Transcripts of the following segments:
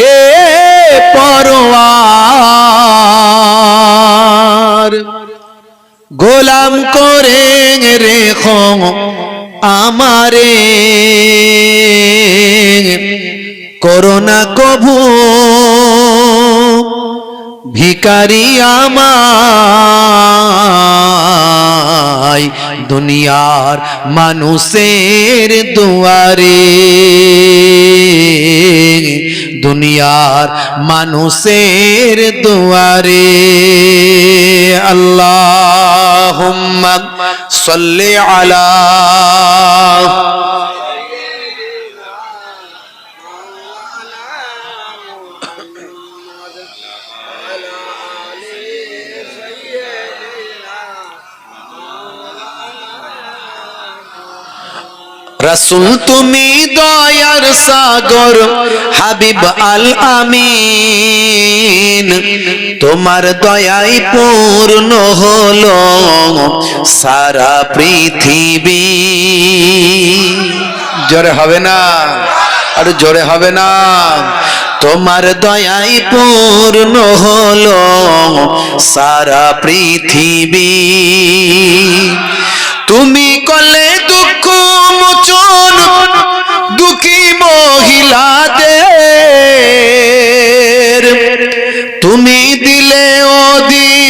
হে পরোয়ার গোলাম করে রেখো আমারে। করোনা কভু ভিকারি আমায় দুনিয়ার মানুষের দুয়ারে। দুনিয়ার মানুষের দুয়ারে। আল্লাহ সাল্লি আলা রসুল তুমি দয়ার সাগর হাবিব আল আমিন তোমার দয়াই পূর্ণ হলো সারা পৃথিবী। জোরে হবে না আর জোরে হবে না। তোমার দয়াই পূর্ণ হলো সারা পৃথিবী। তুমি কলে মোচন দুঃখী মহিলাদের তুমি দিলে অধিকার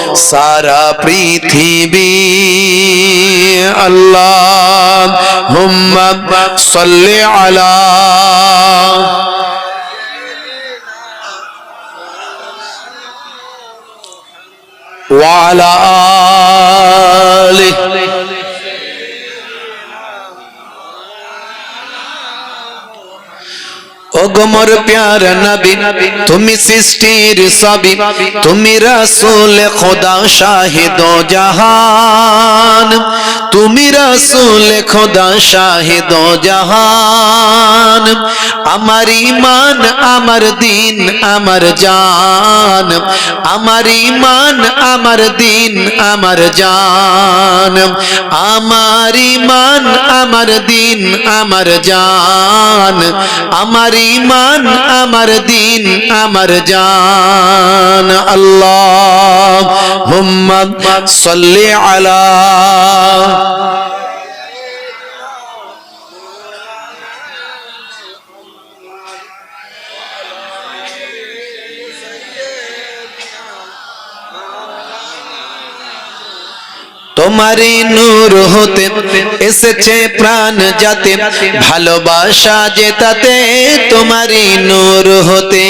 সারা পৃথিবী আল্লাহ হুম্মা সাল্লি আলা وعلى آله ওগমর প্যার নবী, তুমি সৃষ্টির সবই তুমি রসুল খোদা শাহিদ জাহান। তুমি রসুল খোদা শাহিদ জাহান। আমার ইমান আমার দিন, আমার জান। আমার ইমান আমার দিন, আমার জান। আমার ইমান আমার দিন, আমার জান। আমার ইমান আমার দিন আমার জান। আল্লাহ হুম্মদ সাল্লি আলা তোমারই নূর হতে এসেছে প্রাণ যাতে ভালোবাসা জেতাতে তোমারই নূর হতে।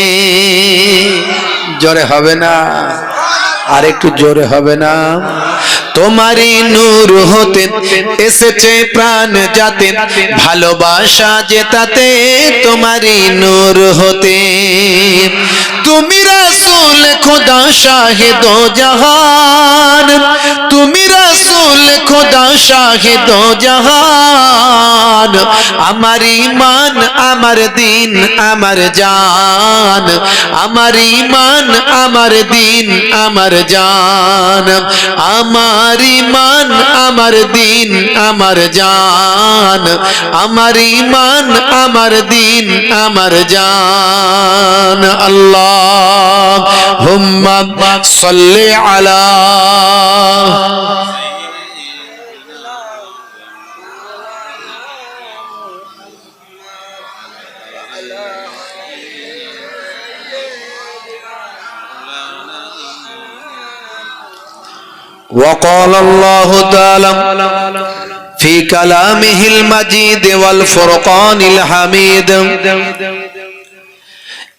জোরে হবে না আর একটু জোরে হবে না। তোমারই নূর হতে এসেছে প্রাণ যাতে ভালোবাসা জেতাতে তোমারই নূর হতে। তুমি রাসূল খোদা শাহিদ জাহান। তুমি রাসূল খোদা শাহিদ জাহান। আমার ইমান আমার দিন, আমার জান। আমার ইমান আমার দিন, আমার জান। আমার ইমান আমার দিন, আমার জান। আমার ইমান আমার দিন, আমার জান। আল্লাহ اللهم صل على وقال الله تعالى في كلامه المجيد والفرقان الحميد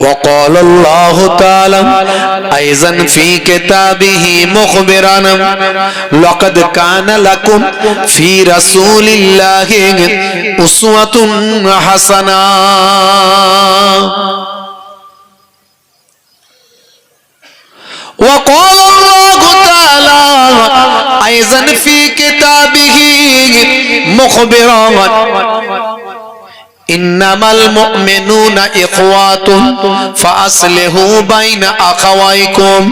وقال الله تعالى أيضا في كتابه مخبرا لقد كان لكم في رسول الله أسوة حسنة وقال الله تعالى أيضا في كتابه مخبرا إنما المؤمنون إخوات فأصلحوا بين أخويكم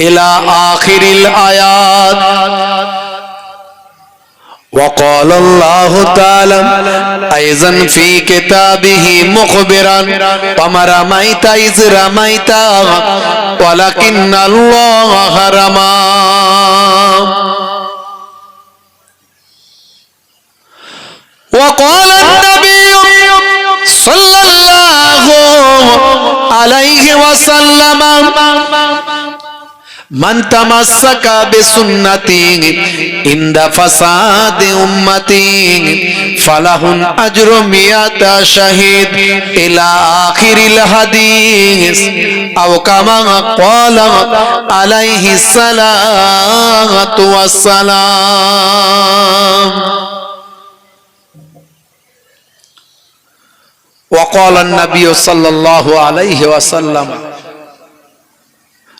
إلى آخر الآيات وقال الله تعالى أيضا في كتابه مخبرا وما رميت إذ رميت ولكن الله رمى من تمسك بسنتي عند فساد أمتي فله أجر مئة شهيد إلى آخر الحديث أو كما قال عليه الصلاة والسلام وقال النبي صلى الله عليه وسلم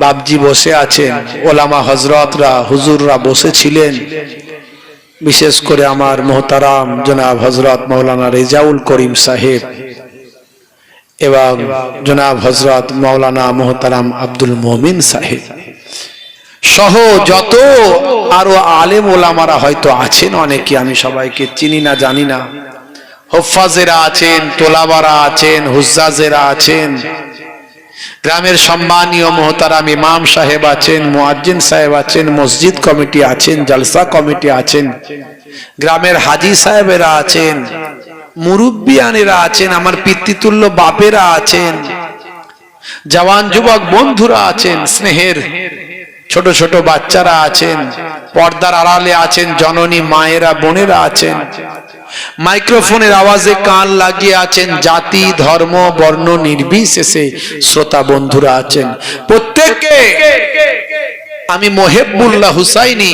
বাবজি বসে আছেন, ওলামা হজরতরা হুজুররা বসেছিলেন বিশেষ করে আমার মোহতারাম জনাব হজরত মৌলানা রেজাউল করিম সাহেব এবং জনাব হজরত মৌলানা মোহতারাম আব্দুল মমিন সাহেব। সহ যত আরও আলেম ওলামারা হয়তো আছেন, অনেকে আমি সবাইকে চিনি না, জানি না। হোফাজেরা আছেন, তোলাবারা আছেন, হুজ্জাজেরা আছেন গ্রামের সম্মানীয় মোহতারাম ইমাম সাহেব আছেন, মুয়াজ্জিন সাহেব আছেন, মসজিদ কমিটি আছেন, জলসা কমিটি আছেন, গ্রামের হাজি সাহেবেরা আছেন, মুরব্বিয়ানেরা আছেন, আমার পিতৃতুল্য বাপেরা আছেন, জওয়ান যুবক বন্ধুরা আছেন, স্নেহের ছোট ছোট বাচ্চারা আছেন, পর্দার আড়ালে আছেন, জননী মায়েরা, বোনেরা আছেন। মাইক্রোফোনের আওয়াজে কান লাগিয়ে আছেন, জাতি, ধর্ম, বর্ণ নির্বিশেষে শ্রোতা বন্ধুরা আছেন। প্রত্যেককে আমি মোহেবুল্লাহ হুসাইনি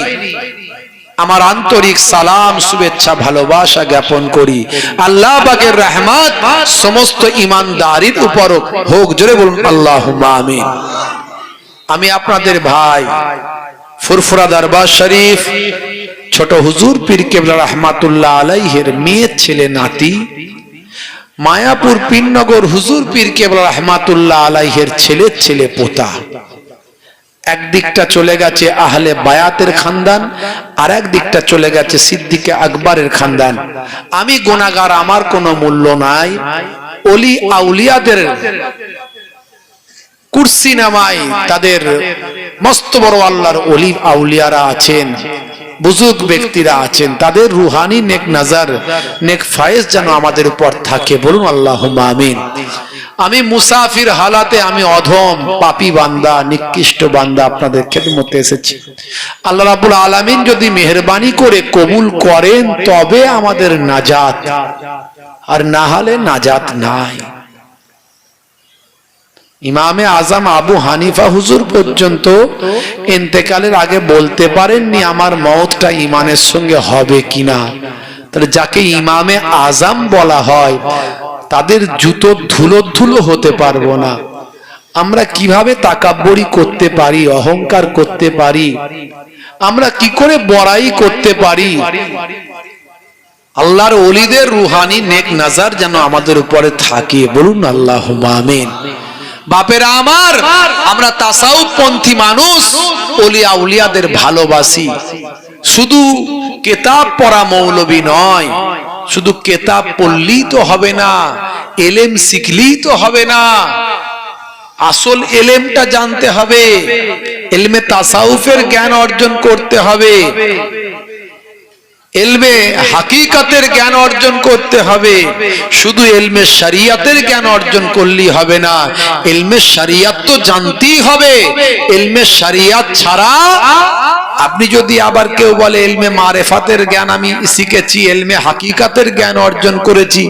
আমার আন্তরিক সালাম, শুভেচ্ছা, ভালোবাসা জ্ঞাপন করি। আল্লাহ বাগের রহমাত সমস্ত ইমানদারির উপর হোক জোরে বলুন আল্লাহ আমিন। আমি আপনাদের ভাই, ফুরফুরা দরবার শরীফ, ছোট হুজুর পীর কেবলা রহমাতুল্লাহ আলাইহের মেয়ের ছেলে নাতি, মায়াপুর পিননগর হুজুর পীর কেবলা রহমাতুল্লাহ আলাইহের ছেলের ছেলে পোতা। একদিকটা চলে গেছে আহলে বায়াতের খানদান, আর এক দিকটা চলে গেছে সিদ্দিকে আকবরের খানদান। আমি গোনাগার আমার কোনো মূল্য নাই। অলি আউলিয়াদের কুরসি নামাই তাদের মস্ত বড় আল্লাহর অলি আউলিয়ারা আছেন, বুজুর্গ ব্যক্তিরা আছেন, তাদের রুহানি নেক নাজার, নেক ফায়েজ যেন আমাদের উপর থাকে। বলুন আল্লাহ আমিন। আমি মুসাফির হালাতে আমি অধম, পাপি বান্দা, নিকৃষ্ট বান্দা আপনাদের খেদমতে এসেছি। আল্লাহ রাবুল আলামিন যদি মেহরবানি করে কবুল করেন, তবে আমাদের নাজাত। আর না হলে নাজাত নাই। ইমামে আজম আবু হানিফা হুজুর পর্যন্ত এতেকালের আগে বলতে পারেননি আমার মতটা ইমানের সঙ্গে হবে কিনা। তাহলে যাকে ইমামে আজম বলা হয়, তাদের জুতো ধুলো ধুলো হতে পারব না। আমরা কীভাবে তাকাব্বরি করতে পারি, অহংকার করতে পারি? আমরা কি করে বড়াই করতে পারি? আল্লাহর অলিদের রুহানি নেক নাজার যেন আমাদের উপরে থাকে। বলুন আল্লাহ আমিন। বাপেরা আমার আমরা। তাসাউ পন্থী মানুষ অলিয়া উলিয়াদের ভালোবাসি। শুধু কেতাব পড়া মৌলবী নয় শুধু কেতাব পড়লেই তো হবে না এলেম শিখলেই তো হবে না। আসল এলেমটা জানতে হবে এলমে তাসাউফের জ্ঞান অর্জন করতে হবে। এলমে হাকিকাতের জ্ঞান অর্জন করতে হবে। শুধু এলমে শরিয়াতের জ্ঞান অর্জন করলেই হবে না। এলমে শরিয়াত তো জানতেই হবে। এলমে শরিয়াত ছাড়া আপনি যদি আবার কেউ বলে, এলমে মারেফাতের জ্ঞান আমি শিখেছি, এলমে হাকিকাতের জ্ঞান অর্জন করেছি,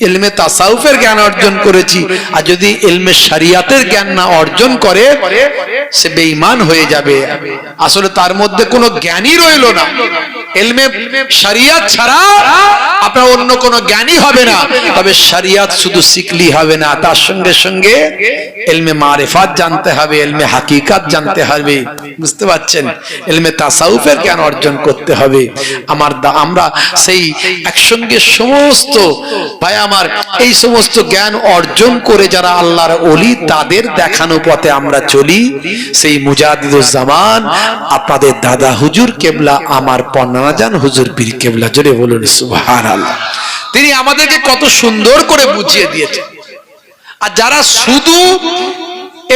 এলমে তাসাউফের জ্ঞান অর্জন করেছি। আর যদি এলমে শরিয়াতের জ্ঞান না অর্জন করে, সে বেঈমান হয়ে যাবে। আসলে তার মধ্যে কোনো জ্ঞানই রইল না। এলমে শরিয়াত ছাড়া আপনার অন্য কোনো জ্ঞানই হবে না। তবে শরিয়াত শুধু শিখলি হবে না, তার সঙ্গে সঙ্গে এলমে মারেফাত জানতে হবে, এলমে হাকিকাত জানতে হবে। বুঝতে পারছেন? এলমে তাসাউফের জ্ঞান অর্জন করতে হবে। আমার আমরা সেই একসঙ্গে সমস্ত ভাই আমার, এই সমস্ত জ্ঞান অর্জন করে যারা আল্লাহর অলি তাদের দেখানো পথে আমরা চলি। সেই মুজাদিদুজ্জামান আপনাদের দাদা হুজুর কেবলা আমার পন্নাজান হুজুর পীর কেবলা জোরে বলুন, সুবহানাল্লাহ। তিনি আমাদেরকে কত সুন্দর করে বুঝিয়ে দিয়েছেন। আর যারা শুধু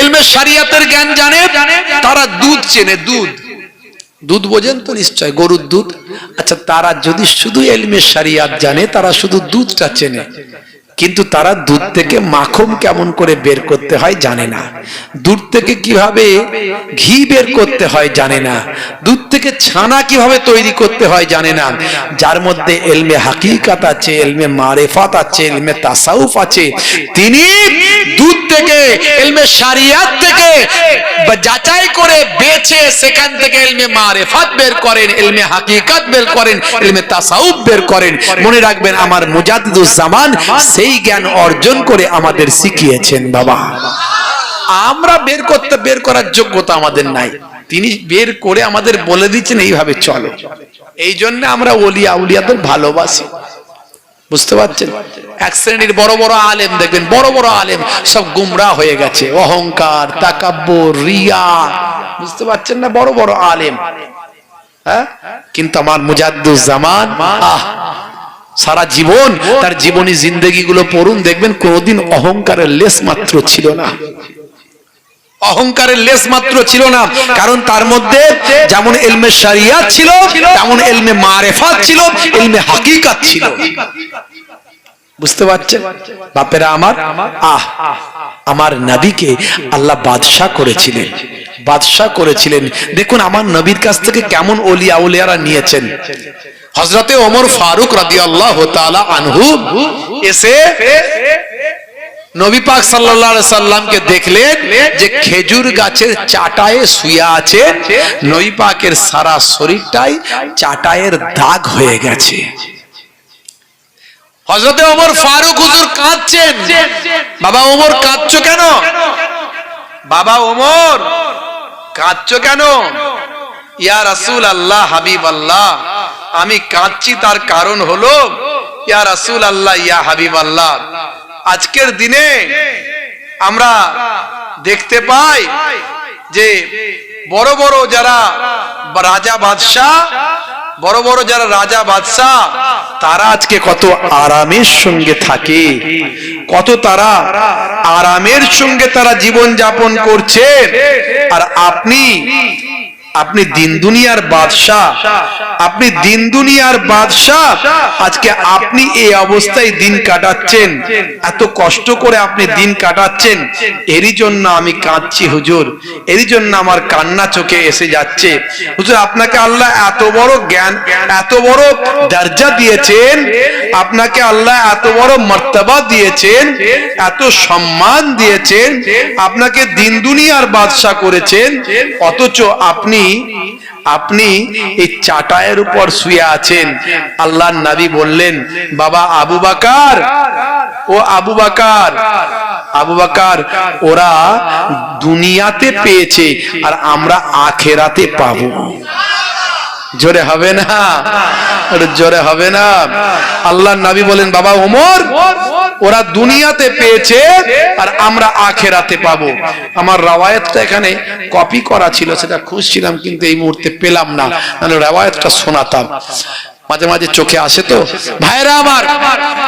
এলমে সারিয়াতের জ্ঞান জানে, তারা দুধ চেনে, দুধ। দুধ বোঝেন তো নিশ্চয়, গরুর দুধ। আচ্ছা তারা যদি শুধু এলমে সারিয়াত জানে, তারা শুধু দুধটা চেনে। কিন্তু তারা দুধ থেকে মাখন কেমন করে বের করতে হয় জানে না। দুধ থেকে কীভাবে ঘি বের করতে হয় জানে না। দুধ থেকে ছানা কীভাবে তৈরি করতে হয় জানে না। যার মধ্যে এলমে হাকিকাত আছে, এলমে মারেফাত আছে, এলমে তাসাউফ আছে, তিনি দুধ থেকে, এলমে শারিয়াত থেকে যাচাই করে বেছে সেখান থেকে এলমে মারেফাত বের করেন, এলমে হাকিকাত বের করেন, এলমে তাসাউফ বের করেন। মনে রাখবেন, আমার মুজাদ্দিদুজ্জামান সেই জ্ঞান অর্জন করে আমাদের শিখিয়েছেন বাবা। আমরা বের করতে, বের করার যোগ্যতা আমাদের নাই। তিনি বের করে আমাদের বলে দিচ্ছেন, এইভাবে চলো। এই জন্য আমরা ওলিয়া উলিয়াদের ভালোবাসি। বুঝতে পারছেন? এক শ্রেণির বড় বড় আলেম, দেখবেন বড় বড় আলেম সব গুমরা হয়ে গেছে। অহংকার, তাকাব্বর, রিয়া, বুঝতে পারছেন না? বড় বড় আলেম। হ্যাঁ? কিন্তু আমার মুজাদ্দুজ্জামান আহ! সারা জীবন তার জীবনী জিন্দগি গুলো পড়ুন, দেখবেন কোনোদিন অহংকারের লেস মাত্র ছিল না। অহংকারের লেস মাত্র ছিল না। কারণ তার মধ্যে যেমন এলমে শরিয়াত ছিল, তেমন এলমে মারেফাত ছিল, এলমে হাকিকাত ছিল। বুঝতে পারছেন? বাপেরা আমার, আহ, আমার নাবিকে আল্লাহ বাদশাহ করেছিলেন। বাদশাহ করেছিলেন। দেখুন, আমার নবীর কাছ থেকে কেমন ওলিয়া উলিয়ারা নিয়েছেন। হজরতে ওমর ফারুক রাদিয়াল্লাহু তাআলা আনহু এসে নবী পাক সাল্লামকে দেখলেন যে খেজুর গাছের চাটায়ে শুয়ে আছে, নবী পাকের সারা শরীরটাই চাটায়ের দাগ হয়ে গেছে। হজরতে ওমর ফারুক হুজুর কাঁদছেন। বাবা ওমর কাঁদছো কেন? বাবা ওমর কাঁদছো কেন? ইয়া রাসূল আল্লাহ হাবিব আল্লাহ আমি কাঁদছি তার কারণ হলো, ইয়া রাসূল আল্লাহ ইয়া হাবিব আল্লাহ আজকের দিনে আমরা দেখতে পাই যে বড় বড় যারা রাজা বাদশাহ, বড় বড় যারা রাজা বাদশাহ, তারা আজকে কত আরামের সঙ্গে থাকে। কত তারা আরামের সঙ্গে তারা জীবন যাপন করছে। আর আপনি আপনি দিন দুনিয়ার বাদশাহ। আপনি দিন দুনিয়ার বাদশাহ। আজকে আপনি এই অবস্থায় দিন কাটাচ্ছেন। এত কষ্ট করে আপনি দিন কাটাচ্ছেন। এরই জন্য আমি কাঁদছি, হুজুর। এরই জন্য আমার কান্না চোখে এসে যাচ্ছে। হুজুর, আপনাকে আল্লাহ এত বড় জ্ঞান, এত বড় দরজা দিয়েছেন। আপনাকে আল্লাহ এত বড় মর্তবা দিয়েছেন, এত সম্মান দিয়েছেন। আপনাকে দিন দুনিয়ার বাদশাহ করেছেন। অথচ আপনি আপনি এই চাটায়ের উপর শুয়ে আছেন। আল্লাহ নবী বললেন, বাবা আবু বাকার, ও আবু বাকার আবু বাকার, ওরা দুনিয়াতে পেয়েছে আর আমরা আখেরাতে পাবো। জোরে হবে না? জোরে হবে না? আল্লাহ নবী বলেন বাবা ওমর ওরা দুনিয়াতে পেয়েছে আর আমরা আখেরাতে পাবো। আমার রাওয়ায়াতটা এখানে কপি করা ছিল, সেটা খুঁজছিলাম, কিন্তু এই মুহূর্তে পেলাম না। মানে রাওয়ায়াতটা শোনাতাম। মাঝে মাঝে চোখে আসে তো, ভাইরা আমার,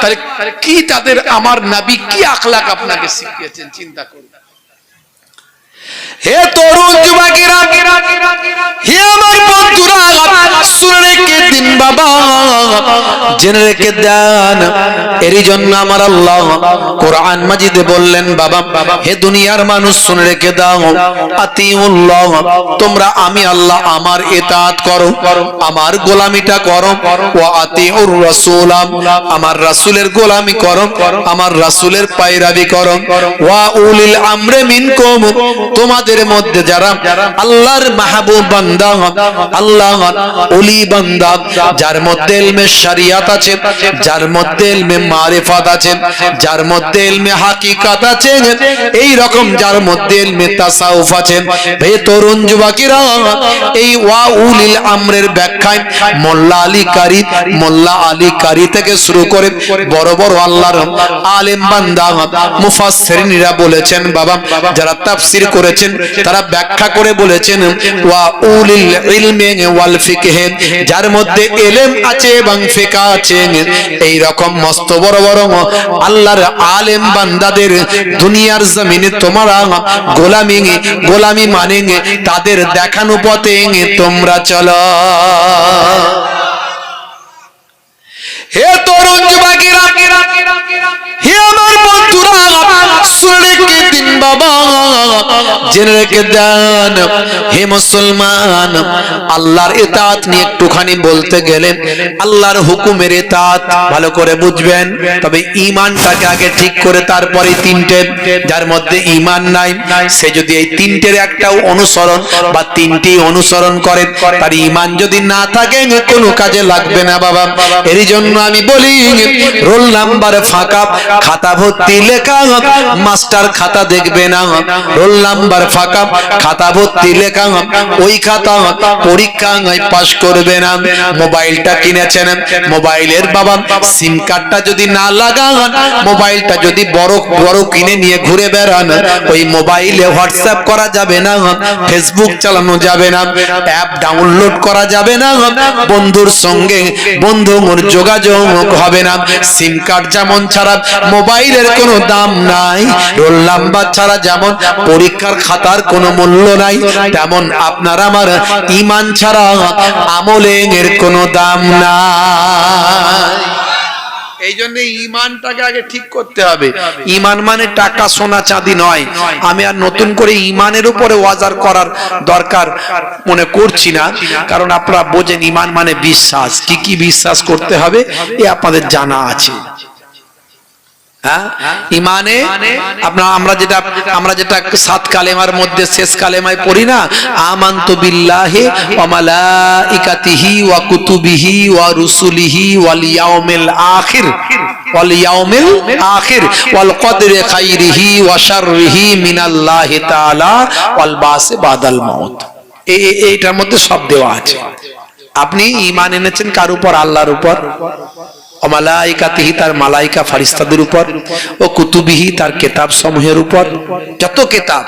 তাহলে কি তাদের আমার নাবি কি আখলাক আপনাকে শিখিয়েছেন? চিন্তা করুন। হে তরুণ যুবকেরা, হে আমার বন্ধুরা, শুনে রেখে দিন বাবা। জেনে রেখে দেন, এরই জন্য আমার আল্লাহ কোরআন মাজিদে বললেন, বাবা, হে দুনিয়ার মানুষ, শুনে রেখে দাও, আতিউল্লাহ, তোমরা আমি আল্লাহ আমার ইতাআত করো, আমার গোলামিটা করো, ওয়া আতিউর রাসূলাম আমার রাসূলের গোলামি করো, আমার রাসূলের পায়রাবি করো, ওয়া উলিল আমরে মিনকুম, তোমাদের মধ্যে যারা আল্লাহর মাহবুব বান্দা আল্লাহ ওলি বান্দা, যার মধ্যে ইলমে শরিয়াত আছে, যার মধ্যে ইলমে মারিফাত আছে, যার মধ্যে ইলমে হাকিকাত আছে, এই রকম যার মধ্যে ইলমে তাসাউফ আছে। হে তরুণ যুবকেরা, এই ওয়া উলিল আমরের ব্যাখ্যায় মোল্লা আলী কারি, মোল্লা আলী কারি থেকে শুরু করে বড় বড় আল্লাহর আলেম বান্দা, মুফাসসিরিনরা বলেছেন, বাবা, যারা তাফসীর করেছেন, তারা ব্যাখ্যা করে বলেছেন, ওয়া উলিল ইলমে ওয়াল ফিকহে, যার মধ্যে এলেম আছে এবং ফিকা আছে এই রকম মস্ত বড় বড় আল্লাহর আলেম বান্দাদের দুনিয়ার জমিনে তোমরা গোলামি গোলামি মানে তাদের দেখানো পথে তোমরা চলো। হে তরুণ হে আমার বন্ধুরা শুনে দিন বাবা। জেনে রেখে দেন, হে মুসলমান, আল্লাহর ইতাত নিয়ে একটুখানি বলতে আল্লাহর হুকুমের ইতাত ভালো করে বুঝবেন। তবে ঈমানটাকে আগে ঠিক করে তারপরে তিনটে, যার মধ্যে ঈমান নাই, সে যদি এই তিনটের একটাও অনুসরণ বা তিনটি অনুসরণ করে, তার ঈমান যদি না থাকে, কোনো কাজে লাগবে না বাবা। এরই জন্য আমি বলি, রোল নাম্বার ফাঁকা, খাতা ভর্তি লেখা মাস্টার খাতা দেখবে না, রোল নাম্বার ফাঁকা, খাতা ভর্তি লেখা, ওই খাতা পরীক্ষা পাস করবে না। মোবাইলটা কিনেছেন, মোবাইলের বাবা, সিম কার্ডটা যদি না লাগান, মোবাইলটা যদি বড় বড় কিনে নিয়ে ঘুরে বেড়ান, ওই মোবাইলে হোয়াটসঅ্যাপ করা যাবে না, ফেসবুক চালানো যাবে না, অ্যাপ ডাউনলোড করা যাবে না, বন্ধুর সঙ্গে বন্ধুর যোগাযোগ হবে না। সিম কার্ড যেমন ছাড়া মোবাইলের কোনো দাম নাই রোল নাম্বার ছাড়া যেমন পরীক্ষার খাতার কোনো মূল্য নাই তেমন আপনার আমার ইমান ছাড়া আমলের কোনো দাম নাই। এই জন্য ইমানটাকে আগে ঠিক করতে হবে। ইমান মানে টাকা সোনা চাঁদি নয়। আমি আর নতুন করে ইমানের উপরে ওয়াজার করার দরকার মনে করছি না। কারণ আপনারা বোঝেন ইমান মানে বিশ্বাস। কি কি বিশ্বাস করতে হবে এ আপনাদের জানা আছে। ইমানে? আপনার আমরা যেটা আমরা যেটা সাত কালেমার মধ্যে শেষ কালেমায় পড়ি না, আমান্তু বিল্লাহি ওয়া মালাইকাতিহি ওয়া কুতুবিহি ওয়া রুসুলিহি ওয়াল ইয়াউমিল আখির। ওয়াল ইয়াউমিল আখির। ওয়াল কদরি খাইরিহি ওয়া শাররিহি মিনাল্লাহি তাআলা ওয়াল বাসি বাদাল মাউত। এই এইটার মধ্যে সব দেওয়া আছে। আপনি ইমান এনেছেন কার উপর? আল্লাহর উপর? অমালাইকাতিহি তার মালাইকা ফারিস্তাদের উপর ও কুতুবিহি তার কেতাব সমূহের উপর। যত কেতাব,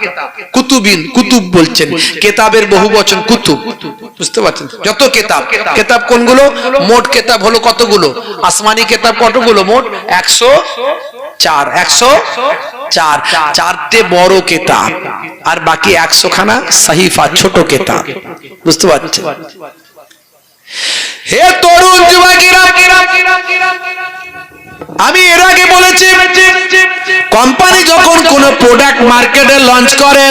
কুতুবিন, কুতুব বলছেন, কেতাবের বহু বচন কুতুব। বুঝতে পারছেন? যত কেতাব কেতাব কোনগুলো? মোট কেতাব হলো কতগুলো? আসমানি কেতাব কতগুলো মোট? একশো চার একশো চার। চারটে বড় কেতাব, আর বাকি একশো খানা সাহিফা ছোট কেতাব। বুঝতে পারছেন? হে তরুণ যুবকেরা, আমি এর আগে বলেছি কোম্পানি যখন কোন প্রোডাক্ট মার্কেটে লঞ্চ করে,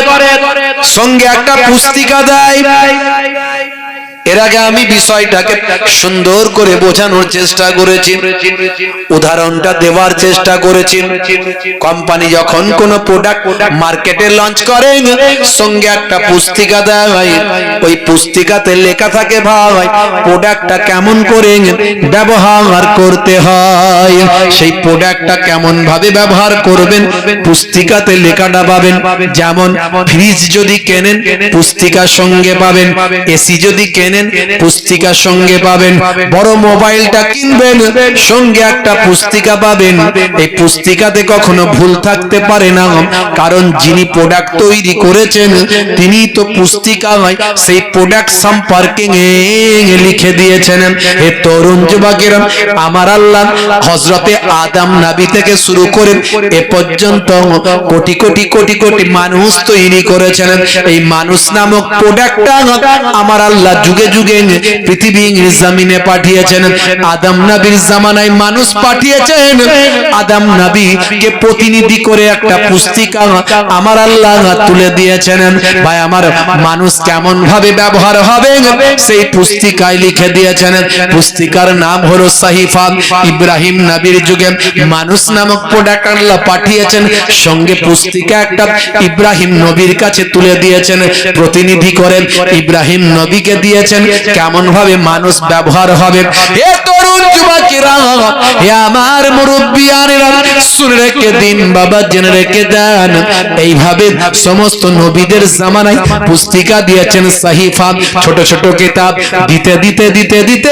সঙ্গে একটা পুস্তিকা দেয় এর আগে আমি বিষয়টাকে সুন্দর করে বোঝানোর চেষ্টা করেছি। উদাহরণটা দেওয়ার চেষ্টা করেছি। কোম্পানি যখন কোন প্রোডাক্ট মার্কেটে লঞ্চ করে সঙ্গে একটা পুস্তিকা দেয় ভাই ওই পুস্তিকাতে লেখা থাকে, ভাই প্রোডাক্টটা কেমন করে ব্যবহার করতে হয়? সেই প্রোডাক্টটা কেমন ভাবে ব্যবহার করবেন, পুস্তিকাতে লেখাটা পাবেন। যেমন ফ্রিজ যদি কেনেন, পুস্তিকার সঙ্গে পাবেন। এসি যদি কেনেন পুস্তিকার সঙ্গে পাবেন। বড় মোবাইলটা কিনবেন সঙ্গে একটা পুস্তিকা পাবেন। এই পুস্তিকাতে কখনো ভুল থাকতে পারে না কারণ যিনি প্রোডাক্ট তৈরি করেছেন তিনি তো পুস্তিকা সেই প্রোডাক্ট সম্পর্কে লিখে দিয়েছেন। হে তরুণ যুবকেরা আমার আল্লাহ হজরতে আদম নাবি থেকে শুরু করে এ পর্যন্ত কোটি কোটি কোটি কোটি মানুষ তৈরি করেছেন এই মানুষ নামক প্রোডাক্টটা আমার আল্লাহ যুগে যুগে পৃথিবীর জমিনে পাঠিয়েছেন। আদম নবীর জামানায় মানুষ পাঠিয়েছেন। আদম নবীকে প্রতিনিধি করে একটা পুস্তিকা আমার আল্লাহ তুলে দিয়েছেন। ভাই আমার মানুষ কেমন ভাবে ব্যবহার হবে? সেই পুস্তিকায় লিখে দিয়েছেন। পুস্তিকার নাম হলো সাহিফা ইব্রাহিম নবীর যুগে মানুষ নামক প্রোডাক্ট আল্লাহ পাঠিয়েছেন। সঙ্গে পুস্তিকা একটা ইব্রাহিম নবীর কাছে তুলে দিয়েছেন। প্রতিনিধি করেন ইব্রাহিম নবীকে দিয়েছেন। কেমন ভাবে মানুষ ব্যবহার হবে? হে তরুণ যুবকেরা, হে আমার মুরব্বিয়ানেরা, শুনে রেখে দিন বাবা, জেনে রেখে দেন। এইভাবে সমস্ত নবীদের জামানায় পুস্তিকা দিয়েছেন সাহিফা। ছোট ছোট কিতাব দিতে দিতে দিতে দিতে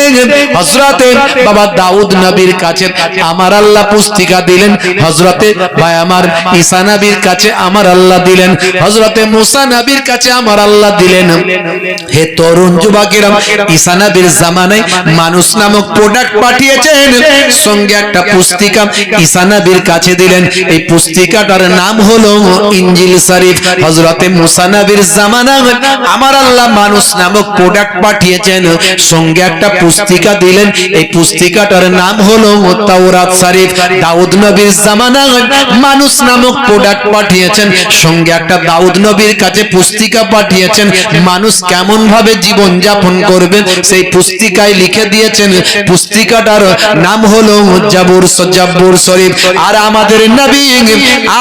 হজরতে বাবা দাউদ নবীর কাছে আমার আল্লাহ পুস্তিকা দিলেন। হজরতে ভাই আমার ঈসা নবীর কাছে আমার আল্লাহ দিলেন। হজরতে মুসা নবীর কাছে আমার আল্লাহ দিলেন। হে তরুণ যুবকেরা, ঈসা নবীর জামানায় মানুষ নামক প্রোডাক্ট পাঠিয়েছেন। সঙ্গে একটা পুস্তিকা ঈসা নবীর কাছে দিলেন। এই পুস্তিকাটার নাম হলো ইঞ্জিল শরীফ। হজরতে মুসা নবীর জামানায় আমার আল্লাহ মানুষ নামক প্রোডাক্ট পাঠিয়েছেন। সঙ্গে একটা পুস্তিকা দিলেন। এই পুস্তিকাটার নাম হলো তাওরাত শরীফ। দাউদ নবীর জামানায় মানুষ নামক প্রোডাক্ট পাঠিয়েছেন। সঙ্গে একটা দাউদ নবীর কাছে পুস্তিকা পাঠিয়েছেন। মানুষ কেমন ভাবে জীবন যাপন করবেন সেই পুস্তিকায় লিখে দিয়েছেন। পুস্তিকাটার নাম হলো জাবুর জাবুর শরীফ। আর আমাদের নবী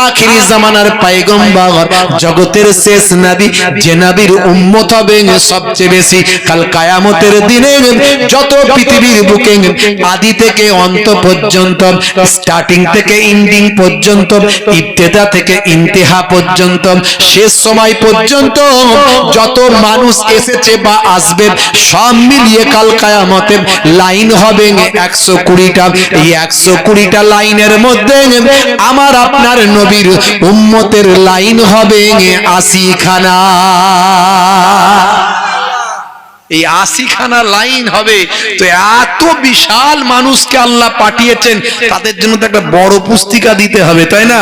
আখিরি জামানার পায়গম্বর, জগতের শেষ নবী, যে নবীর উম্মত হবে সবচেয়ে বেশি। কাল কায়ামতের দিনে যত পৃথিবীর বুকে আদি থেকে অন্ত পর্যন্ত স্টার্টিং থেকে ইন্ডিং পর্যন্ত ইবতেদা থেকে ইন্তেহা পর্যন্ত শেষ সময় পর্যন্ত যত মানুষ এসেছে বা আসবে সব মিলিয়ে কাল কায়ামতে লাইন হবে একশো কুড়িটা এই একশো কুড়িটা লাইনের মধ্যে আমার আপনার নবীর উম্মতের লাইন হবে আশি খানা এই আশিখানা লাইন হবে। তো এত বিশাল মানুষকে আল্লাহ পাঠিয়েছেন, তাদের জন্য তো একটা বড় পুস্তিকা দিতে হবে, তাই না?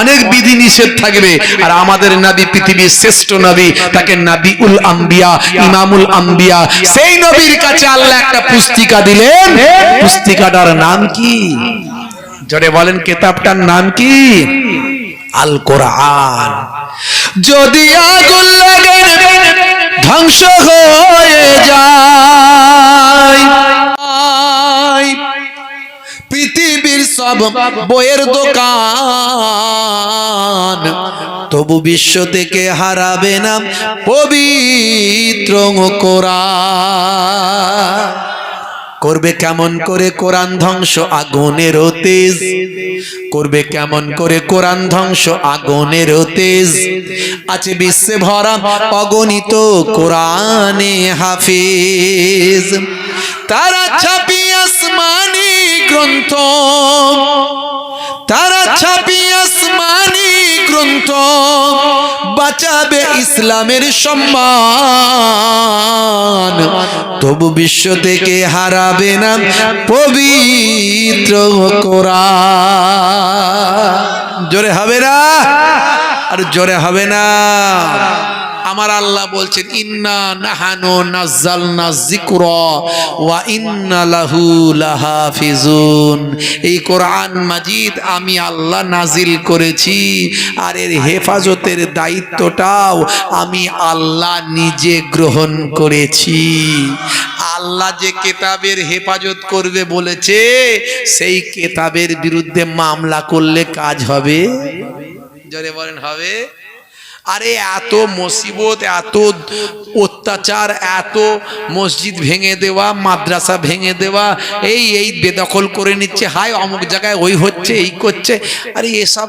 অনেক বিধি নিষেধ থাকবে। আর আমাদের নবী, পৃথিবীর শ্রেষ্ঠ নবী, তাকে নবী উল আম্বিয়া, ইমামুল আম্বিয়া, সেই নবীর কাছে আল্লাহ একটা পুস্তিকা দিলেন। পুস্তিকাটার নাম কি? জোরে বলেন, কেতাবটার নাম কি? আল কোরআন। যদি আগুন লাগে ধ্বংস হয়ে যায়। পৃথিবীর সব বইয়ের দোকান তবু বিশ্ব থেকে হারাবে না পবিত্র কোরআন। করবে কেমন করে কোরআন ধ্বংস আগুনের তেজ করবে কেমন করে কোরআন ধ্বংস আগুনের তেজ আছে বিশ্বে ভরা অগণিত কোরআনে হাফিজ। তারা ছাপি আসমানি গ্রন্থ। তারা ছাপি আসমানি গ্রন্থ বাঁচাবে ইসলামের সম্মান। তবু বিশ্ব থেকে হারাবে না পবিত্র করা জোরে হবে না? আর জোরে হবে না। আমার আল্লাহ বলছেন, ইন্না নাহানু নাজ্জালনা যিকরা ওয়া ইন্না লাহু লাহাফিজুন। এই কোরআন মাজিদ আমি আল্লাহ নাজিল করেছি আর এর হেফাজতের দায়িত্বটাও আমি আল্লাহ নিজে গ্রহণ করেছি। আল্লাহ যে কেতাবের হেফাজত করবে বলেছে, সেই কেতাবের বিরুদ্ধে মামলা করলে কাজ হবে? জোরে বলেন, হবে? আরে এত মুসিবত, এত অত্যাচার, এত মসজিদ ভেঙে দেওয়া, মাদ্রাসা ভেঙে দেওয়া, এই এই বেদখল করে নিচ্ছে, হায়, অমুক জায়গায় ওই হচ্ছে, এই করছে। আরে এসব